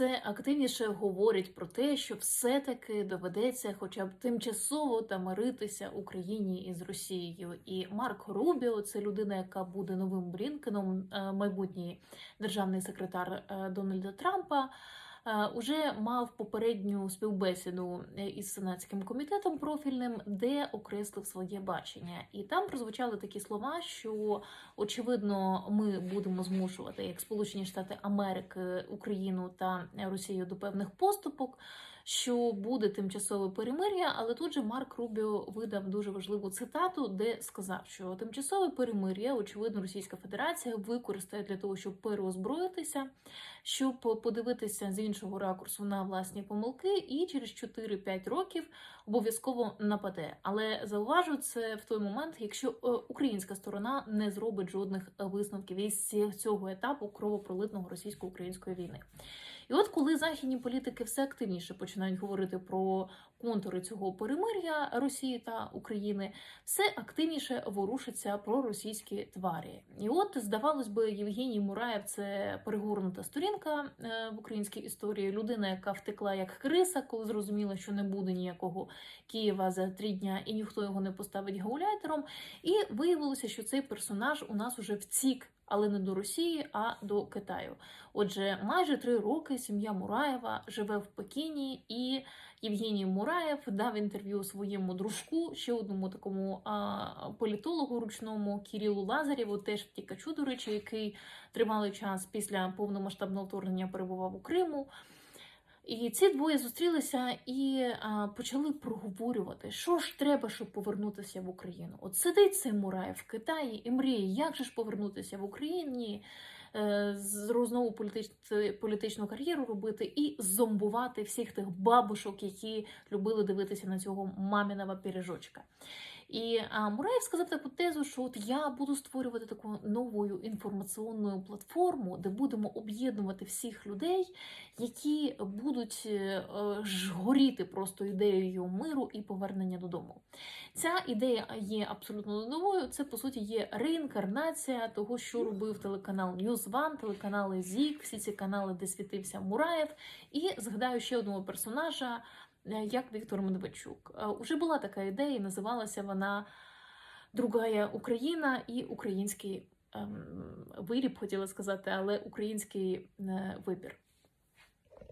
все активніше говорять про те, що все-таки доведеться, хоча б тимчасово та миритися Україні із Росією. І Марк Рубіо це людина, яка буде новим Брінкеном, е, майбутній державний секретар е, Дональда Трампа. Е, Уже мав попередню співбесіду е, із сенатським комітетом профільним, де окреслив своє бачення, і там прозвучали такі слова, що очевидно ми будемо змушувати як Сполучені Штати Америки, Україну та Росію до певних поступок. Що буде тимчасове перемир'я, але тут же Марк Рубіо видав дуже важливу цитату, де сказав, що тимчасове перемир'я, очевидно, Російська Федерація використає для того, щоб переозброїтися, щоб подивитися з іншого ракурсу на власні помилки, і через 4-5 років обов'язково нападе. Але зауважу це в той момент, якщо е, українська сторона не зробить жодних висновків із цього етапу кровопролитного російсько-української війни. І от коли західні політики все активніше починають говорити про контури цього перемир'я Росії та України, все активніше ворушиться про російські тварі. І от, здавалось би, Євгеній Мураєв це перегорнута сторінка е, в українській історії. Людина, яка втекла як криса, коли зрозуміла, що не буде ніякого Києва за три дня, і ніхто його не поставить гауляйтером. І виявилося, що цей персонаж у нас уже втік. Але не до Росії, а до Китаю. Отже, майже три роки сім'я Мураєва живе в Пекіні, і Євгеній Мураєв дав інтерв'ю своєму дружку, ще одному такому а, політологу ручному Кірілу Лазарєву, теж втікачу, до речі, який тривалий час після повномасштабного вторгнення перебував у Криму. І ці двоє зустрілися і а, почали проговорювати, що ж треба, щоб повернутися в Україну. От сидить цей Мураєв в Китаї і мріє, як же ж повернутися в Україні, знову політич, політичну кар'єру робити і зомбувати всіх тих бабушок, які любили дивитися на цього маміного піріжочка. І а, Мураєв сказав таку тезу, що от я буду створювати таку нову інформаційну платформу, де будемо об'єднувати всіх людей, які будуть е, е, ж горіти просто ідеєю миру і повернення додому. Ця ідея є абсолютно новою. Це по суті є реінкарнація того, що робив телеканал News One, телеканали ЗІК, всі ці канали, де світився Мураєв. І згадаю ще одного персонажа, е, як Віктор Медведчук. Е, Уже була така ідея, і називалася вона Другая Україна і український ем, виріб, хотіла сказати, але український е, вибір.